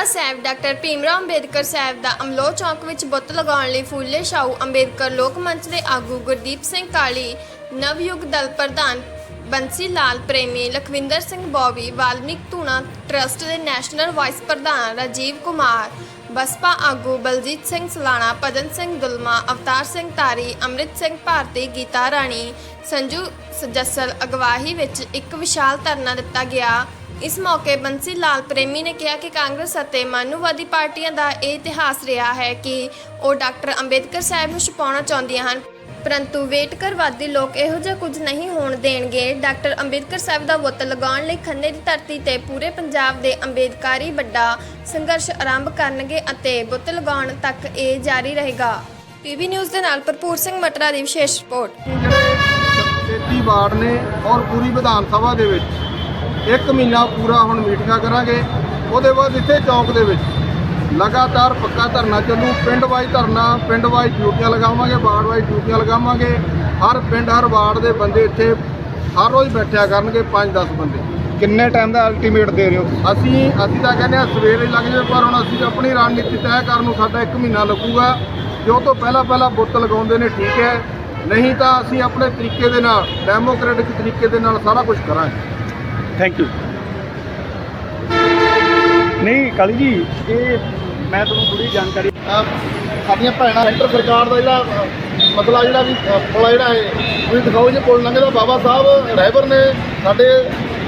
ਬਾਬਾ Sahib, doctor Bhimrao Ambedkar Sahib ਦਾ ਅਮਲੋ ਚੌਕ ਵਿੱਚ ਬੁੱਤ ਲਗਾਉਣ ਲਈ ਫੂਲੇ ਸ਼ਾਹੂ ਅੰਬੇਦਕਰ ਲੋਕ ਮੰਚ ਦੇ ਆਗੂ ਗੁਰਦੀਪ ਸਿੰਘ ਕਾਲੀ, ਨਵਯੁਗ ਦਲ ਪ੍ਰਧਾਨ ਬੰਸੀ ਲਾਲ ਪ੍ਰੇਮੀ, ਲਖਵਿੰਦਰ ਸਿੰਘ ਬੌਬੀ ਵਾਲਮੀਕ ਧੂਣਾ ਟਰਸਟ ਦੇ ਨੈਸ਼ਨਲ ਵਾਈਸ ਪ੍ਰਧਾਨ ਰਾਜੀਵ ਕੁਮਾਰ, ਬਸਪਾ ਆਗੂ ਬਲਜੀਤ ਸਿੰਘ ਸਲਾਣਾ, ਭਜਨ ਸਿੰਘ ਦੁਲਮਾ, ਅਵਤਾਰ ਸਿੰਘ ਤਾਰੀ ਅੰਮ੍ਰਿਤ ਸਿੰਘ ਭਾਰਤੀ, ਗੀਤਾ ਰਾਣੀ, ਸੰਜੂ ਜੱਸਲ ਅਗਵਾਈ ਵਿੱਚ ਇੱਕ ਵਿਸ਼ਾਲ ਧਰਨਾ ਦਿੱਤਾ ਗਿਆ। ਇਸ ਮੌਕੇ ਬੰਸੀ ਲਾਲ ਪ੍ਰੇਮੀ ਨੇ ਕਿਹਾ ਕਿ ਕਾਂਗਰਸ ਅਤੇ ਮਾਨੂਵਾਦੀ ਪਾਰਟੀਆਂ ਦਾ ਇਹ ਇਤਿਹਾਸ ਰਿਹਾ ਹੈ ਕਿ ਉਹ ਡਾਕਟਰ ਅੰਬੇਦਕਰ ਸਾਹਿਬ ਨੂੰ ਛੁਪਾਉਣਾ ਚਾਹੁੰਦੀਆਂ ਹਨ। ਪਰੰਤੂ ਵੇਟਕਰਵਾਦੀ ਲੋਕ ਇਹੋ ਜਿਹਾ ਕੁਝ ਨਹੀਂ ਹੋਣ ਦੇਣਗੇ। ਡਾਕਟਰ ਅੰਬੇਦਕਰ ਸਾਹਿਬ ਦਾ ਬੁੱਤ ਲਗਾਉਣ ਲਈ ਖੰਨੇ ਦੀ ਧਰਤੀ ਤੇ ਪੂਰੇ ਪੰਜਾਬ ਦੇ ਅੰਬੇਦਕਾਰੀ ਵੱਡਾ ਸੰਘਰਸ਼ ਆਰੰਭ ਕਰਨਗੇ ਅਤੇ ਬੁੱਤ ਲਗਾਉਣ ਤੱਕ ਇਹ ਜਾਰੀ ਰਹੇਗਾ। ਪੀਬੀ ਨਿਊਜ਼ ਦੇ ਨਾਲ ਭਰਪੂਰ ਸਿੰਘ ਮਟਰਾ ਦੀ ਵਿਸ਼ੇਸ਼ ਰਿਪੋਰਟ। ਜਿਹੜੇ 33 ਵਾਰਡ ਨੇ ਔਰ ਪੂਰੀ ਵਿਧਾਨ ਸਭਾ ਦੇ ਵਿੱਚ ਇੱਕ ਮਹੀਨਾ ਪੂਰਾ ਹੁਣ ਮੀਟਿੰਗਾਂ ਕਰਾਂਗੇ। ਉਹਦੇ ਬਾਅਦ ਇੱਥੇ ਚੌਕ ਦੇ ਵਿੱਚ ਲਗਾਤਾਰ ਪੱਕਾ ਧਰਨਾ ਚੱਲੂ। ਪਿੰਡ ਵਾਈ ਧਰਨਾ ਪਿੰਡ ਵਾਈ ਡਿਊਟੀਆਂ ਲਗਾਵਾਂਗੇ ਵਾਰਡ ਵਾਈ ਡਿਊਟੀਆਂ ਲਗਾਵਾਂਗੇ। ਹਰ ਪਿੰਡ ਹਰ ਵਾਰਡ ਦੇ ਬੰਦੇ ਇੱਥੇ ਹਰ ਰੋਜ਼ ਬੈਠਿਆ ਕਰਨਗੇ 5-10 ਬੰਦੇ। ਕਿੰਨੇ ਟਾਈਮ ਦਾ ਅਲਟੀਮੇਟ ਦੇ ਰਹੇ ਹੋ ਅਸੀਂ ਅਸੀਂ ਤਾਂ ਕਹਿੰਦੇ ਆ ਸਵੇਰੇ ਲੱਗ ਜਾਵੇ ਪਰ ਹੁਣ ਅਸੀਂ ਆਪਣੀ ਰਣਨੀਤੀ ਤੈਅ ਕਰਨ ਨੂੰ ਸਾਡਾ 1 ਮਹੀਨਾ ਲੱਗੂਗਾ। ਜੋ ਤੋਂ ਪਹਿਲਾਂ ਪਹਿਲਾਂ ਬੁੱਤ ਲਗਾਉਂਦੇ ਨੇ ਠੀਕ ਹੈ। ਨਹੀਂ ਤਾਂ ਅਸੀਂ ਆਪਣੇ ਤਰੀਕੇ ਦੇ ਨਾਲ ਡੈਮੋਕ੍ਰੈਟਿਕ ਤਰੀਕੇ ਦੇ ਨਾਲ ਸਾਰਾ ਕੁਝ ਕਰਾਂਗੇ। ਥੈਂਕ ਯੂ ਨਹੀਂ ਕਾਲੀ ਜੀ ਇਹ ਮੈਂ ਤੁਹਾਨੂੰ ਥੋੜੀ ਜਾਣਕਾਰੀ ਸਾਡੀਆਂ ਭੈਣਾਂ ਸੈਂਟਰ ਸਰਕਾਰ ਦਾ ਜਿਹੜਾ ਮਸਲਾ ਜਿਹੜਾ ਵੀ ਪੁਲ ਜਿਹੜਾ ਹੈ ਤੁਸੀਂ ਦਿਖਾਓ ਜੇ ਪੁਲ ਲੰਘਦਾ ਬਾਬਾ ਸਾਹਿਬ ਰਹਿਬਰ ਨੇ ਸਾਡੇ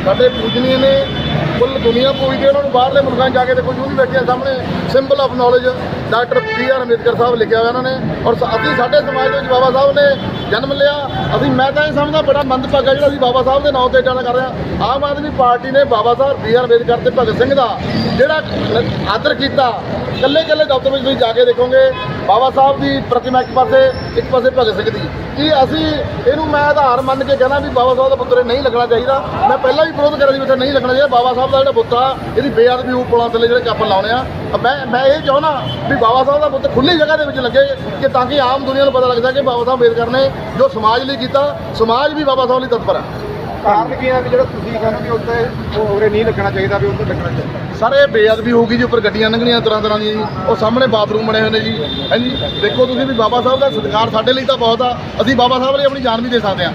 ਸਾਡੇ ਪੂਜਨੀਏ ਨੇ ਕੁੱਲ ਦੁਨੀਆ ਪੂਜਦੀ ਉਹਨਾਂ ਨੂੰ ਬਾਹਰਲੇ ਮੁਲਕਾਂ 'ਚ ਜਾ ਕੇ ਦੇਖੋ ਜੂ ਵੀ ਬੈਠੇ ਆ ਸਾਹਮਣੇ symbol of knowledge doctor B R Ambedkar Sahib ਲਿਖਿਆ ਹੋਇਆ ਉਹਨਾਂ ਨੇ ਔਰ ਅਸੀਂ ਸਾਡੇ ਸਮਾਜ ਦੇ ਵਿੱਚ ਬਾਬਾ ਸਾਹਿਬ ਨੇ ਜਨਮ ਲਿਆ। ਅਸੀਂ ਮੈਂ ਤਾਂ ਇਹ ਸਮਝਦਾ, ਬੜਾ ਮੰਦਭਾਗਾ ਜਿਹੜਾ ਅਸੀਂ ਬਾਬਾ ਸਾਹਿਬ ਦੇ ਨਾਂ ਤੇ ਇੱਦਾਂ ਕਰ ਰਹੇ ਹਾਂ। ਆਮ ਆਦਮੀ ਪਾਰਟੀ ਨੇ ਬਾਬਾ ਸਾਹਿਬ ਬੀ ਆਰ ਅੰਬੇਦਕਰ ਤੇ ਭਗਤ ਸਿੰਘ ਦਾ ਜਿਹੜਾ ਆਦਰ ਕੀਤਾ ਕੱਲੇ ਕੱਲੇ ਦਫ਼ਤਰ ਵਿੱਚ ਤੁਸੀਂ ਜਾ ਕੇ ਦੇਖੋਗੇ, ਬਾਬਾ ਸਾਹਿਬ ਦੀ ਪ੍ਰਤਿਮਾ ਇੱਕ ਪਾਸੇ ਇੱਕ ਪਾਸੇ ਭਗਤ ਸਿੰਘ ਦੀ। ਕੀ ਅਸੀਂ ਇਹਨੂੰ ਮੈਂ ਆਧਾਰ ਮੰਨ ਕੇ ਕਹਿੰਦਾ ਵੀ ਬਾਬਾ ਸਾਹਿਬ ਦਾ ਪੁੱਤਰ ਨਹੀਂ ਲੱਗਣਾ ਚਾਹੀਦਾ। ਮੈਂ ਪਹਿਲਾਂ ਵੀ ਵਿਰੋਧ ਕਰਿਆ ਸੀ ਵੀ ਨਹੀਂ ਲੱਗਣਾ ਚਾਹੀਦਾ। ਬਾਬਾ ਸਾਹਿਬ ਦਾ ਜਿਹੜਾ ਪੁੱਤ ਆ, ਇਹਦੀ ਬੇਅਦਬੀ ਉਹ ਪੁਲਾਂ ਥੱਲੇ ਜਿਹੜੇ ਕੱਪ ਲਾਉਣੇ ਆ। ਮੈਂ ਮੈਂ ਇਹ ਚਾਹੁੰਦਾ ਵੀ ਬਾਬਾ ਸਾਹਿਬ ਦਾ ਪੁੱਤ ਖੁੱਲੀ ਜਗ੍ਹਾ ਦੇ ਵਿੱਚ ਲੱਗੇ, ਕਿ ਤਾਂ ਕਿ ਆਮ ਦੁਨੀਆ ਨੂੰ ਪਤਾ ਲੱਗਦਾ ਕਿ ਬਾਬਾ ਸਾਹਿਬ ਅੰਬੇਦਕਰ ਨੇ ਜੋ ਸਮਾਜ ਲਈ ਕੀਤਾ ਸਮਾਜ ਵੀ ਬਾਬਾ ਸਾਹਿਬ ਲਈ ਤਤਪਰ ਹੈ। ਕਾਰਨ ਕੀ ਹੈ ਵੀ ਜਿਹੜਾ ਤੁਸੀਂ ਕਹਿੰਦੇ ਹੋ ਉੱਤੇ ਉਹ ਉਰੇ ਨਹੀਂ ਲੱਗਣਾ ਚਾਹੀਦਾ ਵੀ ਉੱਤੇ ਲੱਗਣਾ ਚਾਹੀਦਾ? ਸਰ ਇਹ ਬੇਅਦਬੀ ਹੋਊਗੀ ਜੀ ਉੱਪਰ ਗੱਡੀਆਂ ਲੰਘਣੀਆਂ ਤਰ੍ਹਾਂ ਤਰ੍ਹਾਂ ਦੀਆਂ ਜੀ। ਉਹ ਸਾਹਮਣੇ ਬਾਥਰੂਮ ਬਣੇ ਹੋਏ ਨੇ ਜੀ। ਹਾਂਜੀ ਦੇਖੋ ਤੁਸੀਂ ਵੀ ਬਾਬਾ ਸਾਹਿਬ ਦਾ ਸਤਿਕਾਰ ਸਾਡੇ ਲਈ ਤਾਂ ਬਹੁਤ ਆ। ਅਸੀਂ ਬਾਬਾ ਸਾਹਿਬ ਲਈ ਆਪਣੀ ਜਾਨ ਵੀ ਦੇ ਸਕਦੇ ਹਾਂ।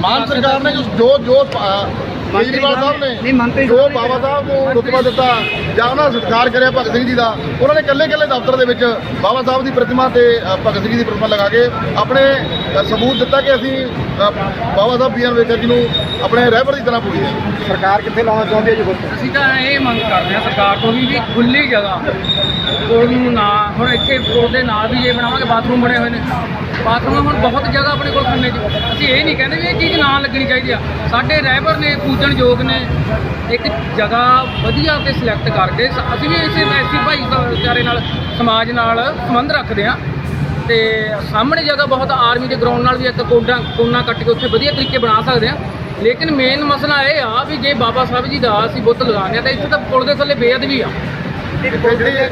ਮਾਨ ਸਰਕਾਰ ਨੇ ਜੋ ਜੋ ਕੇਜਰੀਵਾਲ ਸਾਹਿਬ ਨਹੀਂ, ਨੇ ਮੰਤਰੀ ਜੋ ਬਾਬਾ ਸਾਹਿਬ ਨੂੰ ਰੁਤਬਾ ਦਿੱਤਾ ਜਾਂ ਉਹਨਾਂ ਦਾ ਸਤਿਕਾਰ ਕਰਿਆ ਭਗਤ ਸਿੰਘ ਜੀ ਦਾ ਉਹਨਾਂ ਨੇ ਇਕੱਲੇ ਇਕੱਲੇ ਦਫ਼ਤਰ ਦੇ ਵਿੱਚ ਬਾਬਾ ਸਾਹਿਬ ਦੀ ਪ੍ਰਤਿਮਾ ਤੇ ਭਗਤ ਸਿੰਘ ਜੀ ਦੀ ਪ੍ਰਤਿਮਾ ਲਗਾ ਕੇ ਆਪਣੇ ਸਬੂਤ ਦਿੱਤਾ ਕਿ ਅਸੀਂ ਬਾਬਾ ਸਾਹਿਬ ਬੀ ਆਰ ਅੰਬੇਦਕਰ ਜੀ ਨੂੰ ਆਪਣੇ ਰਹਿਬਰ ਦੀ ਤਰ੍ਹਾਂ ਪੂਜਦੇ ਹਾਂ ਸਰਕਾਰ ਕਿੱਥੇ ਲਾਉਣਾ ਚਾਹੁੰਦੀ ਹੈ ਜੀ ਅਸੀਂ ਤਾਂ ਇਹ ਮੰਗ ਕਰਦੇ ਹਾਂ ਸਰਕਾਰ ਤੋਂ ਵੀ ਵੀ ਖੁੱਲੀ ਜਗ੍ਹਾ ਪੁਲ ਨੂੰ ਨਾ, ਹੁਣ ਇੱਥੇ ਪੁਲ ਦੇ ਨਾਲ ਵੀ ਜੇ ਬਣਾਵਾਂਗੇ ਬਾਥਰੂਮ ਬਣੇ ਹੋਏ ਨੇ। ਬਾਥਰੂਮ ਹੁਣ ਬਹੁਤ ਜਗ੍ਹਾ ਆਪਣੇ ਕੋਲ ਖੰਨੇ 'ਚ। ਅਸੀਂ ਇਹ ਨਹੀਂ ਕਹਿੰਦੇ ਵੀ ਇਹ ਚੀਜ਼ ਨਾ ਲੱਗਣੀ ਚਾਹੀਦੀ ਆ। ਸਾਡੇ ਰਹਿਬਰ ਨੇ, ਪੂਜਣ ਯੋਗ ਨੇ, ਇੱਕ ਜਗ੍ਹਾ ਵਧੀਆ ਤੇ ਸਿਲੈਕਟ ਕਰਕੇ ਅਸੀਂ ਵੀ ਇਸੇ ਐਸੀ ਭਾਈਚਾਰੇ ਨਾਲ, ਸਮਾਜ ਨਾਲ ਸੰਬੰਧ ਰੱਖਦੇ ਆ। ਤੇ ਸਾਹਮਣੇ ਜਗ੍ਹਾ ਬਹੁਤ ਆਰਮੀ ਦੇ ਗਰਾਊਂਡ ਨਾਲ ਵੀ ਇੱਕ ਕੋਡਾ, ਕੋਨਾ ਕੱਟ ਕੇ ਉੱਥੇ ਵਧੀਆ ਤਰੀਕੇ ਬਣਾ ਸਕਦੇ ਆ। ਲੇਕਿਨ ਮੇਨ ਮਸਲਾ ਇਹ ਆ ਵੀ ਜੇ ਬਾਬਾ ਸਾਹਿਬ ਜੀ ਦਾ ਅਸੀਂ ਬੁੱਤ ਲਗਾਉਂਦੇ ਆ, ਤਾਂ ਇੱਥੇ ਤਾਂ ਪੁਲ ਦੇ ਥੱਲੇ ਬੇਅਦਬੀ ਆ। ਜਿਹੜੀ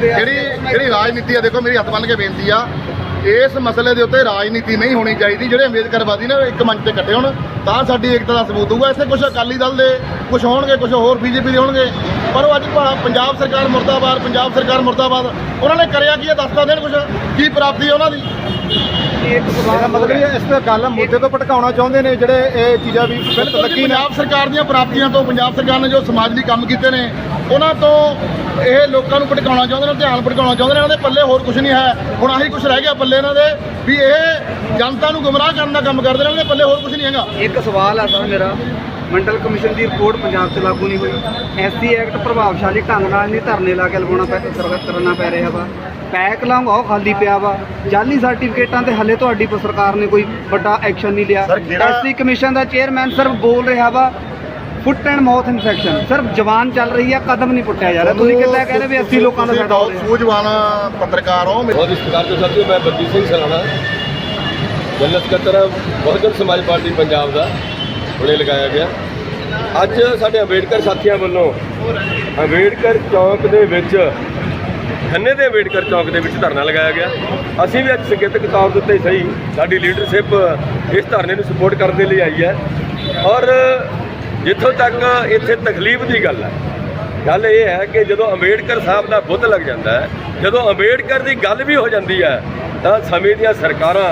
ਜਿਹੜੀ ਜਿਹੜੀ ਰਾਜਨੀਤੀ ਆ, ਦੇਖੋ ਮੇਰੀ ਹੱਥ ਬੰਨ ਕੇ ਬੇਨਤੀ ਆ, ਇਸ ਮਸਲੇ ਦੇ ਉੱਤੇ ਰਾਜਨੀਤੀ ਨਹੀਂ ਹੋਣੀ ਚਾਹੀਦੀ, ਜਿਹੜੇ ਅੰਬੇਦਕਰਵਾਦੀ ਨੇ ਇੱਕ ਮੰਚ ਤੇ ਇਕੱਠੇ ਹੋਣ, ਤਾਂ ਸਾਡੀ ਏਕਤਾ ਦਾ ਸਬੂਤ ਹੋਊਗਾ। ਇੱਥੇ ਕੁਝ ਅਕਾਲੀ ਦਲ ਦੇ ਕੁਝ ਹੋਣਗੇ ਕੁਝ ਹੋਰ ਬੀਜੇਪੀ ਦੇ ਹੋਣਗੇ, ਪਰ ਉਹ ਅੱਜ ਭਾ- ਪੰਜਾਬ ਸਰਕਾਰ ਮੁਰਦਾਬਾਦ, ਪੰਜਾਬ ਸਰਕਾਰ ਮੁਰਦਾਬਾਦ, ਉਹਨਾਂ ਨੇ ਕਰਿਆ ਕੀ ਹੈ ਦੱਸਦਾ ਦੇਣ ਕੁਝ ਕੀ ਪ੍ਰਾਪਤੀ ਉਹਨਾਂ ਦੀ? ਇਹਦਾ ਮਤਲਬ ਇਹ ਇਸ ਤੇ ਗੱਲ ਮੁੱਦੇ ਤੋਂ ਭਟਕਾਉਣਾ ਚਾਹੁੰਦੇ ਨੇ ਜਿਹੜੇ ਇਹ ਚੀਜ਼ਾਂ ਵੀ ਬਿਲਕੁਲ ਜੀ, ਲੱਗੀ ਨੇ। ਪੰਜਾਬ ਸਰਕਾਰ ਦੀਆਂ ਪ੍ਰਾਪਤੀਆਂ ਤੋਂ ਪੰਜਾਬ ਸਰਕਾਰ ਨੇ ਜੋ ਸਮਾਜ ਲਈ ਕੰਮ ਕੀਤੇ ਨੇ ਉਹਨਾਂ ਤੋਂ ਇਹ ਲੋਕਾਂ ਨੂੰ ਭਟਕਾਉਣਾ ਚਾਹੁੰਦੇ ਨੇ ਧਿਆਨ ਭਟਕਾਉਣਾ ਚਾਹੁੰਦੇ ਨੇ ਇਹਨਾਂ ਦੇ ਪੱਲੇ ਹੋਰ ਕੁਝ ਨਹੀਂ ਹੈ। ਹੁਣ ਆਹੀ ਕੁਝ ਰਹਿ ਗਿਆ ਪੱਲੇ ਇਹਨਾਂ ਦੇ ਵੀ ਇਹ ਜਨਤਾ ਨੂੰ ਗੁੰਮਰਾਹ ਕਰਨ ਦਾ ਕੰਮ ਕਰਦੇ ਨੇ ਇਹਨਾਂ ਦੇ ਪੱਲੇ ਹੋਰ ਕੁਝ ਨਹੀਂ ਹੈਗਾ। ਇੱਕ ਸਵਾਲ ਆ ਸਰ ਮੇਰਾ। ਮੰਡਲ ਕਮਿਸ਼ਨ ਦੀ ਰਿਪੋਰਟ ਪੰਜਾਬ 'ਚ ਲਾਗੂ ਨਹੀਂ ਹੋਈ। ਐਸਸੀ ਐਕਟ ਪ੍ਰਭਾਵਸ਼ਾਲੀ ਢੰਗ ਨਾਲ ਨਹੀਂ ਧਰਨੇ ਲਾ ਕੇ ਲਗਾਉਣਾ ਪੈ ਕਰਨਾ ਪੈ ਰਿਹਾ ਵਾ। ਪੈਕ ਲੰਘਾਓ ਖਾਲੀ ਪਿਆ ਵਾ। ਜਾਲੀ ਸਰਟੀਫਿਕੇਟਾਂ ਤੇ ਹਲੇ ਤੁਹਾਡੀ ਸਰਕਾਰ ਨੇ ਕੋਈ ਵੱਡਾ ਐਕਸ਼ਨ ਨਹੀਂ ਲਿਆ। ਐਸਸੀ ਕਮਿਸ਼ਨ ਦਾ ਚੇਅਰਮੈਨ ਸਿਰਫ ਬੋਲ ਰਿਹਾ ਵਾ ਫੁੱਟ ਐਂਡ ਮਾਊਥ ਇਨਫੈਕਸ਼ਨ। ਸਿਰਫ ਜ਼ਬਾਨ ਚੱਲ ਰਹੀ ਆ ਕਦਮ ਨਹੀਂ ਪੁੱਟਿਆ ਜਾ ਰਿਹਾ। ਤੁਸੀਂ ਕਿੱਦਾਂ ਕਹਿੰਦੇ ਵੀ 80 ਲੋਕਾਂ ਦਾ ਸਾਡਾ ਸੂਝਵਾਨ ਪੱਤਰਕਾਰ ਹੋ ਬਹੁਤ ਸਤਿਕਾਰ ਦੇ ਸਾਥੀਓ ਮੈਂ ਬਲਜੀਤ ਸਿੰਘ ਸਲਾਣਾ। ਜਨਰਲ ਸਕੱਤਰ ਬਹੁਜਨ ਸਮਾਜ ਪਾਰਟੀ ਪੰਜਾਬ ਦਾ। ਹੁਣੇ ਲਗਾਇਆ ਗਿਆ। ਅੱਜ ਸਾਡੇ ਅੰਬੇਡਕਰ ਸਾਥੀਆਂ ਵੱਲੋਂ ਅੰਬੇਡਕਰ ਚੌਕ ਦੇ ਵਿੱਚ, ਖੰਨੇ ਦੇ ਅੰਬੇਡਕਰ ਚੌਕ ਦੇ ਵਿੱਚ ਧਰਨਾ ਲਗਾਇਆ ਗਿਆ। ਅਸੀਂ ਵੀ ਅੱਜ ਸੰਕੇਤਕ ਤੌਰ ਦੇ ਉੱਤੇ ਸਹੀ ਸਾਡੀ ਲੀਡਰਸ਼ਿਪ ਇਸ ਧਰਨੇ ਨੂੰ ਸਪੋਰਟ ਕਰਨ ਦੇ ਲਈ ਆਈ ਹੈ। ਔਰ ਜਿੱਥੋਂ ਤੱਕ ਇੱਥੇ ਤਕਲੀਫ ਦੀ ਗੱਲ ਹੈ, ਗੱਲ ਇਹ ਹੈ ਕਿ ਜਦੋਂ ਅੰਬੇਡਕਰ ਸਾਹਿਬ ਦਾ ਬੁੱਧ ਲੱਗ ਜਾਂਦਾ ਹੈ, ਜਦੋਂ ਅੰਬੇਡਕਰ ਦੀ ਗੱਲ ਵੀ ਹੋ ਜਾਂਦੀ ਹੈ, ਤਾਂ ਸਮੇਂ ਦੀਆਂ ਸਰਕਾਰਾਂ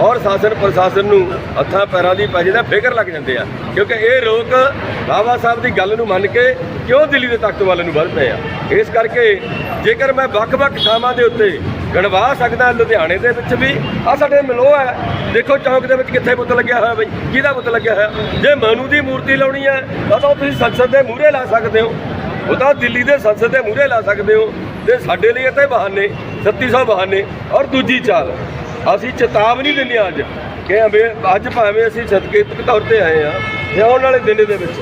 ਔਰ ਸ਼ਾਸਨ ਪ੍ਰਸ਼ਾਸਨ ਨੂੰ ਹੱਥਾਂ ਪੈਰਾਂ ਦੀ ਪੈ ਜਾਂਦਾ ਫਿਕਰ ਲੱਗ ਜਾਂਦੇ ਆ। ਕਿਉਂਕਿ ਇਹ ਲੋਕ ਬਾਬਾ ਸਾਹਿਬ ਦੀ ਗੱਲ ਨੂੰ ਮੰਨ ਕੇ ਕਿਉਂ ਦਿੱਲੀ ਦੇ ਤਖਤ ਵੱਲ ਨੂੰ ਵੱਧ ਪਏ ਆ? ਇਸ ਕਰਕੇ ਜੇਕਰ ਮੈਂ ਵੱਖ-ਵੱਖ ਥਾਵਾਂ ਦੇ ਉੱਤੇ ਗਣਵਾ ਸਕਦਾ ਲੁਧਿਆਣੇ ਦੇ ਵਿੱਚ ਵੀ ਆ ਸਾਡੇ ਮਲੋਹ ਹੈ ਦੇਖੋ ਚੌਂਕ ਦੇ ਵਿੱਚ ਕਿੱਥੇ ਬੁੱਤ ਲੱਗਿਆ ਹੋਇਆ ਬਈ? ਕਿਹਦਾ ਬੁੱਤ ਲੱਗਿਆ ਹੋਇਆ? ਜੇ ਮਨੂ ਦੀ ਮੂਰਤੀ ਲਾਉਣੀ ਹੈ ਤਾਂ ਤਾਂ ਉਹ ਤੁਸੀਂ ਸੰਸਦ ਦੇ ਮੂਹਰੇ ਲਾ ਸਕਦੇ ਹੋ। ਉਹ ਤਾਂ ਦਿੱਲੀ ਦੇ ਸੰਸਦ ਦੇ ਮੂਹਰੇ ਲਾ ਸਕਦੇ ਹੋ। ਤੇ ਸਾਡੇ ਲਈ ਇੱਥੇ ਬਹਾਨੇ 3600 ਬਹਾਨੇ। ਔਰ ਦੂਜੀ ਚਾਲ ਅਸੀਂ ਚੇਤਾਵਨੀ ਦਿੰਦੇ ਹਾਂ ਅੱਜ ਕਿ ਅੰਬੇ- ਅੱਜ ਭਾਵੇਂ ਅਸੀਂ ਸਦਕੇਤਕ ਤੌਰ ਤੇ ਆਏ ਆ ਤੇ ਆਉਣ ਵਾਲੇ ਦਿਨ ਦੇ ਵਿੱਚ।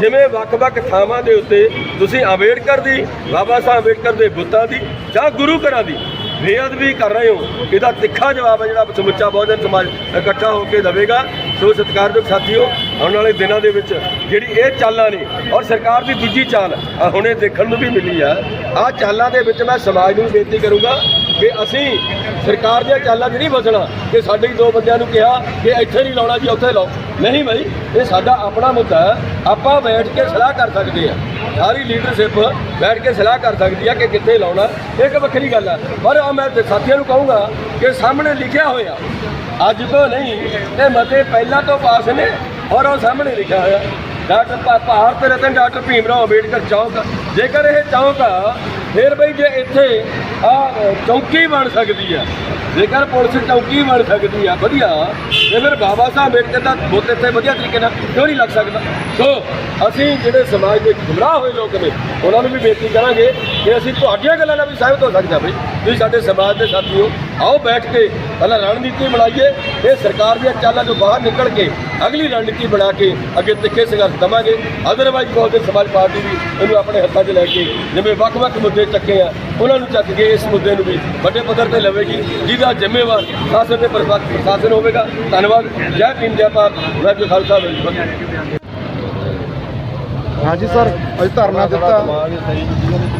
ਜਿਵੇਂ ਵੱਖ-ਵੱਖ ਥਾਵਾਂ ਦੇ ਉੱਤੇ ਤੁਸੀਂ ਅੰਬੇਡਕਰ ਦੀ, ਬਾਬਾ ਸਾਹਿਬ ਅੰਬੇਡਕਰ ਦੇ ਬੁੱਤਾਂ ਦੀ ਜਾਂ ਗੁਰੂ ਘਰਾਂ ਦੀ ਬੇਅਦਬੀ ਕਰ ਰਹੇ ਹੋ, ਇਹਦਾ ਤਿੱਖਾ ਜਵਾਬ ਹੈ ਜਿਹੜਾ ਸਮੁੱਚਾ ਬਹੁਜਨ ਸਮਾਜ ਇਕੱਠਾ ਹੋ ਕੇ ਦੇਵੇਗਾ। ਸੋ ਸਤਿਕਾਰਯੋਗ ਸਾਥੀਓ, ਆਉਣ ਵਾਲੇ ਦਿਨਾਂ ਦੇ ਵਿੱਚ ਜਿਹੜੀ ਇਹ ਚਾਲਾਂ ਨੇ ਔਰ ਸਰਕਾਰ ਦੀ ਦੂਜੀ ਚਾਲ ਹੁਣੇ ਦੇਖਣ ਨੂੰ ਵੀ ਮਿਲੀ ਆ, ਆਹ ਚਾਲਾਂ ਦੇ ਵਿੱਚ ਮੈਂ ਸਮਾਜ ਨੂੰ ਬੇਨਤੀ ਕਰੂੰਗਾ ਕਿ ਅਸੀਂ ਸਰਕਾਰ ਦੀਆਂ ਚਾਲਾਂ 'ਚ ਨਹੀਂ ਫਸਣਾ। ਕਿ ਸਾਡੇ ਦੋ ਬੰਦਿਆਂ ਨੂੰ ਕਿਹਾ ਕਿ ਇੱਥੇ ਨਹੀਂ ਲਾਉਣਾ ਜੀ, ਉੱਥੇ ਲਾਓ। ਨਹੀਂ ਭਾਈ ਇਹ ਸਾਡਾ ਆਪਣਾ ਮੁੱਦਾ ਹੈ। ਆਪਾਂ ਬੈਠ ਕੇ ਸਲਾਹ ਕਰ ਸਕਦੇ ਆ ਸਾਰੀ ਲੀਡਰਸ਼ਿਪ ਬੈਠ ਕੇ ਸਲਾਹ ਕਰ ਸਕਦੀ ਆ ਕਿ ਕਿੱਥੇ ਲਾਉਣਾ। ਇਹ ਇੱਕ ਵੱਖਰੀ ਗੱਲ ਹੈ ਪਰ ਆ ਮੈਂ ਸਾਥੀਆਂ ਨੂੰ ਕਹੂੰਗਾ ਕਿ ਸਾਹਮਣੇ ਲਿਖਿਆ ਹੋਇਆ। ਅੱਜ ਤੋਂ ਨਹੀਂ, ਇਹ ਮਤੇ ਪਹਿਲਾਂ ਤੋਂ ਪਾਸ ਨੇ ਔਰ ਉਹ ਸਾਹਮਣੇ ਲਿਖਿਆ ਹੋਇਆ। ਡਾਕਟਰ ਭਾਰਤ ਰਤਨ ਡਾਕਟਰ ਭੀਮ ਰਾਓ ਅੰਬੇਡਕਰ ਚੌਂਕ। ਜੇਕਰ ਇਹ ਚੌਂਕ ਆ ਫਿਰ ਬਈ ਜੇ ਇੱਥੇ ਆ ਚੌਂਕੀ ਬਣ ਸਕਦੀ ਆ, ਜੇਕਰ ਪੁਲਿਸ ਚੌਂਕੀ ਬਣ ਸਕਦੀ ਆ, ਵਧੀਆ। ਤੇ ਫਿਰ ਬਾਬਾ ਸਾਹਿਬ ਅੰਬੇਡਕਰ ਦਾ ਬੁੱਤ ਇੱਥੇ ਵਧੀਆ ਤਰੀਕੇ ਨਾਲ ਕਿਉਂ ਨਹੀਂ ਲੱਗ ਸਕਦਾ? ਸੋ, ਅਸੀਂ ਜਿਹੜੇ ਸਮਾਜ ਦੇ ਗੁੰਮਰਾਹ ਹੋਏ ਲੋਕ ਨੇ, ਉਹਨਾਂ ਨੂੰ ਵੀ ਬੇਨਤੀ ਕਰਾਂਗੇ ਕਿ ਅਸੀਂ ਤੁਹਾਡੀਆਂ ਗੱਲਾਂ ਨਾਲ ਵੀ ਸਹਿਮਤ ਹੋ ਸਕਦਾ ਹਾਂ ਬਈ। ਤੁਸੀਂ ਸਾਡੇ ਸਮਾਜ ਦੇ ਸਾਥੀਓ, ਆਓ ਬੈਠ ਕੇ ਪਹਿਲਾਂ ਰਣਨੀਤੀ ਬਣਾਈਏ ਇਹ ਸਰਕਾਰ ਦੀਆਂ ਚਾਲਾਂ ਤੋਂ ਬਾਹਰ ਨਿਕਲ ਕੇ ਅਗਲੀ ਰਣਨੀਤੀ ਬਣਾ ਕੇ ਅੱਗੇ ਤਿੱਖੇ ਸੰਘਰਸ਼ ਦਵਾਂਗੇ। ਅਦਰਵਾਈਜ਼ ਬਹੁਜਨ ਸਮਾਜ ਪਾਰਟੀ ਵੀ ਇਹਨੂੰ ਆਪਣੇ ਹੱਥਾਂ 'ਚ ਲੈ ਕੇ ਜਿਵੇਂ ਵੱਖ-ਵੱਖ ਮੁੱਦੇ ਚੱਕੇ ਆ ਉਹਨਾਂ ਨੂੰ ਚੱਕ ਕੇ ਇਸ ਮੁੱਦੇ ਨੂੰ ਵੀ ਵੱਡੇ ਪੱਧਰ ਤੇ ਲਵੇਗੀ ਜਿਹਦਾ ਜ਼ਿੰਮੇਵਾਰ ਸ਼ਾਸਨ ਤੇ ਪ੍ਰਸ਼ਾ- ਪ੍ਰਸ਼ਾਸਨ ਹੋਵੇਗਾ। ਧੰਨਵਾਦ। ਜੈ ਭੀਮ ਜੈ ਭਾਰਤ। ਵਾਹਿਗੁਰੂ ਖਾਲਸਾ ਵਾਹਿਗੁਰੂ ਹਾਂਜੀ ਸਰ ਅੱਜ ਧਰਨਾ ਦਿੱਤਾ।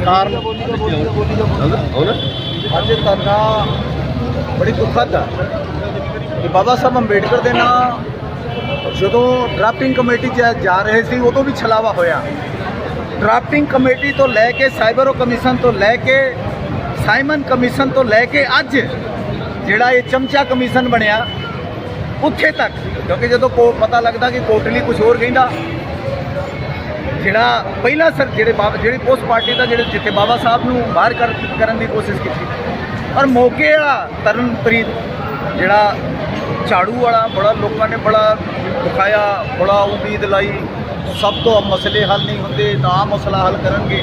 ਕਾਰਨ? ਅੱਜ ਧਰਨਾ ਬੜੀ ਦੁਖਦ ਆ। ਕਿ ਬਾਬਾ ਸਾਹਿਬ ਅੰਬੇਡਕਰ ਦੇ ਨਾਂ ਜਦੋਂ ਡਰਾਫਟਿੰਗ ਕਮੇਟੀ 'ਚ ਜਾ ਰਹੇ ਸੀ ਉਦੋਂ ਵੀ ਛਲਾਵਾ ਹੋਇਆ। ਡਰਾਫਟਿੰਗ ਕਮੇਟੀ ਤੋਂ ਲੈ ਕੇ ਸਾਈਬਰੋ ਕਮਿਸ਼ਨ ਤੋਂ ਲੈ ਕੇ ਸਾਈਮਨ ਕਮਿਸ਼ਨ ਤੋਂ ਲੈ ਕੇ ਅੱਜ ਜਿਹੜਾ ਇਹ ਚਮਚਾ ਕਮਿਸ਼ਨ ਬਣਿਆ, ਉੱਥੇ ਤੱਕ, ਕਿਉਂਕਿ ਜਦੋਂ ਕੋ ਪਤਾ ਲੱਗਦਾ ਕਿ ਕੋਟਲੀ ਕੁਝ ਹੋਰ ਕਹਿੰਦਾ, ਜਿਹੜਾ ਪਹਿਲਾ ਸਰ ਜਿਹੜੇ ਬਾਬਾ ਜਿਹੜੀ ਉਸ ਪਾਰਟੀ ਦਾ ਜਿਹੜੇ ਜਿੱਥੇ ਬਾਬਾ ਸਾਹਿਬ ਨੂੰ ਬਾਹਰ ਕਰ ਕਰਨ ਦੀ ਕੋਸ਼ਿਸ਼ ਕੀਤੀ। ਔਰ ਮੌਕੇ ਵਾਲਾ ਤਰਨਪ੍ਰੀਤ, ਜਿਹੜਾ ਝਾੜੂ ਵਾਲਾ, ਬੜਾ ਲੋਕਾਂ ਨੇ ਬੜਾ ਦਿਖਾਇਆ, ਬੜਾ ਉਮੀਦ ਲਾਈ। ਸਭ ਤੋਂ ਮਸਲੇ ਹੱਲ ਨਹੀਂ ਹੁੰਦੇ ਨਾ ਮਸਲਾ ਹੱਲ ਕਰਨਗੇ।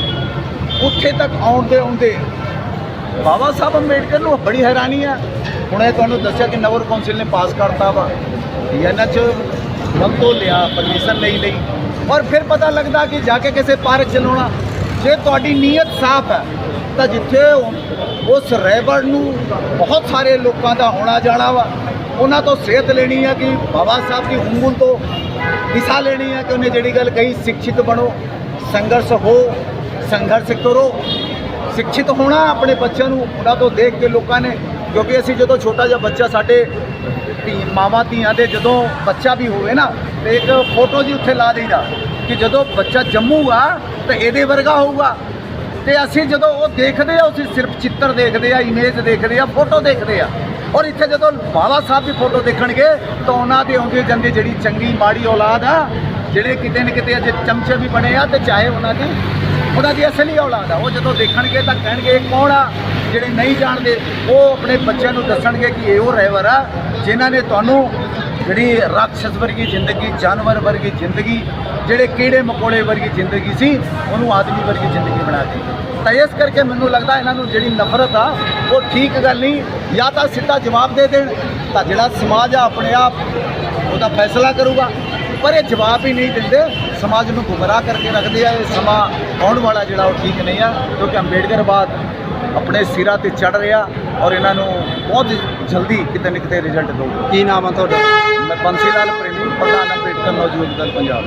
ਉੱਥੇ ਤੱਕ ਆਉਂਦੇ ਆਉਂਦੇ। ਬਾਬਾ ਸਾਹਿਬ ਅੰਬੇਡਕਰ ਨੂੰ ਬੜੀ ਹੈਰਾਨੀ ਆ। ਹੁਣ ਇਹ ਤੁਹਾਨੂੰ ਦੱਸਿਆ ਕਿ ਨਗਰ ਕੌਂਸਲ ਨੇ ਪਾਸ ਕਰਤਾ ਵਾ। ਇਹਨਾਂ ਚ ਵਕਤੋਂ ਲਿਆ ਪਰਮਿਸ਼ਨ ਨਹੀਂ ਲਈ। ਔਰ ਫਿਰ ਪਤਾ ਲੱਗਦਾ ਕਿ ਜਾ ਕੇ ਕਿਸੇ ਪਾਰਕ ਚਲਾਉਣਾ ਜੇ ਤੁਹਾਡੀ ਨੀਅਤ ਸਾਫ਼ ਹੈ, ਤਾਂ ਜਿੱਥੇ ਉਸ ਰੈਬਰ ਨੂੰ ਬਹੁਤ ਸਾਰੇ ਲੋਕਾਂ ਦਾ ਆਉਣਾ ਜਾਣਾ ਵਾ। ਉਹਨਾਂ ਤੋਂ ਸਿਹਤ ਲੈਣੀ ਆ ਕਿ ਬਾਬਾ ਸਾਹਿਬ ਦੀ ਉਂਗਲ ਤੋਂ ਦਿਸ਼ਾ ਲੈਣੀ ਹੈ ਕਿ ਉਹਨੇ ਜਿਹੜੀ ਗੱਲ ਕਹੀ, ਸਿੱਖਿਤ ਬਣੋ, ਸੰਘਰਸ਼ ਹੋ, ਸੰਘਰਸ਼ ਕਰੋ। ਸਿੱਖਿਤ ਹੋਣਾ ਆਪਣੇ ਬੱਚਿਆਂ ਨੂੰ, ਉਹਨਾਂ ਤੋਂ ਦੇਖ ਕੇ ਲੋਕਾਂ ਨੇ, ਕਿਉਂਕਿ ਅਸੀਂ ਜਦੋਂ ਛੋਟਾ ਜਿਹਾ ਬੱਚਾ, ਸਾਡੇ ਧੀ, ਮਾਵਾਂ ਧੀਆਂ ਦੇ ਜਦੋਂ ਬੱਚਾ ਵੀ ਹੋਵੇ ਨਾ, ਤੇ ਇੱਕ ਫੋਟੋ ਜੀ ਉੱਥੇ ਲਾ ਦੇਈਦਾ ਕਿ ਜਦੋਂ ਬੱਚਾ ਜੰਮੂਗਾ, ਤਾਂ ਇਹਦੇ ਵਰਗਾ ਹੋਊਗਾ। ਤੇ ਅਸੀਂ ਜਦੋਂ ਉਹ ਦੇਖਦੇ ਆ, ਅਸੀਂ ਸਿਰਫ ਚਿੱਤਰ ਦੇਖਦੇ ਆ ਇਮੇਜ ਦੇਖਦੇ ਆ ਫੋਟੋ ਦੇਖਦੇ ਆ। ਔਰ ਇੱਥੇ ਜਦੋਂ ਬਾਬਾ ਸਾਹਿਬ ਦੀ ਫੋਟੋ ਦੇਖਣਗੇ ਤਾਂ ਉਹਨਾਂ ਦੇ ਆਉਂਦੇ ਜਾਂਦੇ ਜਿਹੜੀ ਚੰਗੀ ਮਾੜੀ ਔਲਾਦ ਆ, ਜਿਹੜੇ ਕਿਤੇ ਨਾ ਕਿਤੇ ਅਜੇ ਚਮਚੇ ਵੀ ਬਣੇ ਆ ਤੇ ਚਾਹੇ ਉਹਨਾਂ ਦੀ ਉਹਨਾਂ ਦੀ ਅਸਲੀ ਔਲਾਦ ਆ। ਉਹ ਜਦੋਂ ਦੇਖਣਗੇ ਤਾਂ ਕਹਿਣਗੇ, ਇਹ ਕੌਣ ਆ? ਜਿਹੜੇ ਨਹੀਂ ਜਾਣਦੇ, ਉਹ ਆਪਣੇ ਬੱਚਿਆਂ ਨੂੰ ਦੱਸਣਗੇ ਕਿ ਇਹ ਉਹ ਰਹਿਵਰ ਆ, ਜਿਨ੍ਹਾਂ ਨੇ ਤੁਹਾਨੂੰ ਜਿਹੜੀ ਰਾਖਸ਼ ਵਰਗੀ ਜ਼ਿੰਦਗੀ, ਜਾਨਵਰ ਵਰਗੀ ਜ਼ਿੰਦਗੀ, ਜਿਹੜੇ ਕੀੜੇ ਮਕੌੜੇ ਵਰਗੀ ਜ਼ਿੰਦਗੀ ਸੀ, ਉਹਨੂੰ ਆਦਮੀ ਵਰਗੀ ਜ਼ਿੰਦਗੀ ਬਣਾ ਦਿੱਤੀ। ਤਾਂ ਇਸ ਕਰਕੇ ਮੈਨੂੰ ਲੱਗਦਾ ਇਹਨਾਂ ਨੂੰ ਜਿਹੜੀ ਨਫ਼ਰਤ ਆ, ਉਹ ਠੀਕ ਗੱਲ ਨਹੀਂ, ਜਾਂ ਤਾਂ ਸਿੱਧਾ ਜਵਾਬ ਦੇ ਦੇਣ, ਤਾਂ ਜਿਹੜਾ ਸਮਾਜ ਆ ਆਪਣੇ ਆਪ, ਉਹਦਾ ਫੈਸਲਾ ਕਰੂਗਾ। ਪਰ ਇਹ ਜਵਾਬ ਹੀ ਨਹੀਂ ਦਿੰਦੇ, ਸਮਾਜ ਨੂੰ ਗੁੰਮਰਾਹ ਕਰਕੇ ਰੱਖਦੇ ਆ, ਇਹ ਸਮਾਂ ਆਉਣ ਵਾਲਾ ਜਿਹੜਾ ਉਹ ਠੀਕ ਨਹੀਂ ਆ, ਕਿਉਂਕਿ ਅੰਬੇਡਕਰ ਬਾਦ ਆਪਣੇ ਸਿਰਾਂ ਤੇ ਚੜ ਰਿਹਾ ਔਰ ਇਹਨਾਂ ਨੂੰ ਬਹੁਤ ਜਲਦੀ ਕਿਤੇ ਨਾ ਕਿਤੇ ਰਿਜ਼ਲਟ ਦਊਗਾ। ਕੀ ਨਾਮ ਆ ਤੁਹਾਡਾ? ਮੈਂ ਬੰਸੀ ਲਾਲ ਪ੍ਰੇਮੀ ਪ੍ਰਧਾਨ ਅੰਬੇਡਕਰ ਨੌਜਵਾਨ ਦਲ ਪੰਜਾਬ।